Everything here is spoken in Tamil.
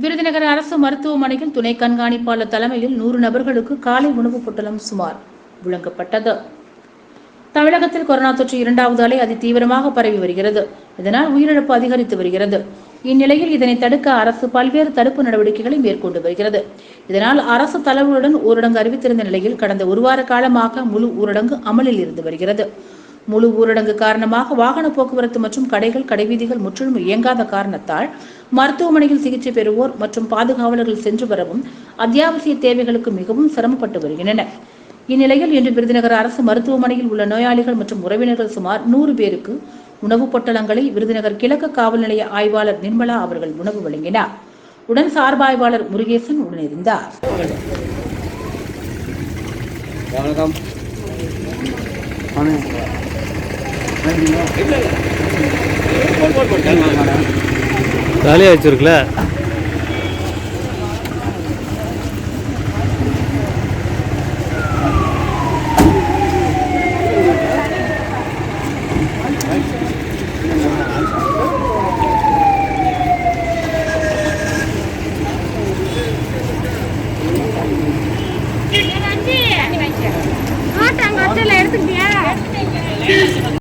விருதுநகர் அரசு மருத்துவமனையில் துணை கண்காணிப்பாளர் தலைமையில் நூறு நபர்களுக்கு காலை உணவுப் பொட்டலம் சுமார் விளங்கப்பட்டது. தமிழகத்தில் கொரோனா தொற்று இரண்டாவது அலை அதி தீவிரமாக பரவி வருகிறது. இதனால் உயிரிழப்பு அதிகரித்து வருகிறது. இந்நிலையில் இதனை தடுக்க அரசு பல்வேறு தடுப்பு நடவடிக்கைகளை மேற்கொண்டு வருகிறது. இதனால் அரசு தளர்வுடன் ஊரடங்கு அறிவித்திருந்த நிலையில் கடந்த ஒரு வார காலமாக முழு ஊரடங்கு அமலில் இருந்து வருகிறது. முழு ஊரடங்கு காரணமாக வாகன போக்குவரத்து மற்றும் கடைகள் கடைவீதிகள் முற்றிலும் இயங்காத காரணத்தால் மருத்துவமனையில் சிகிச்சை பெறுவோர் மற்றும் பாதுகாவலர்கள் சென்று வரவும் அத்தியாவசிய தேவைகளுக்கு மிகவும் சிரமப்பட்டு வருகின்றனர். இந்நிலையில் இன்று விருதுநகர் அரசு மருத்துவமனையில் உள்ள நோயாளிகள் மற்றும் உறவினர்கள் சுமார் நூறு பேருக்கு உணவுப் பொட்டலங்களை விருதுநகர் கிழக்கு காவல் நிலைய ஆய்வாளர் நிர்மலா அவர்கள் உணவு வழங்கினார். உடன் சார்பாய்வாளர் முருகேசன் உடனிருந்தார். வணக்கம். ஜாலியாக வச்சுருக்குல? ஆட்டாங்க எடுத்துக்கிட்டியா?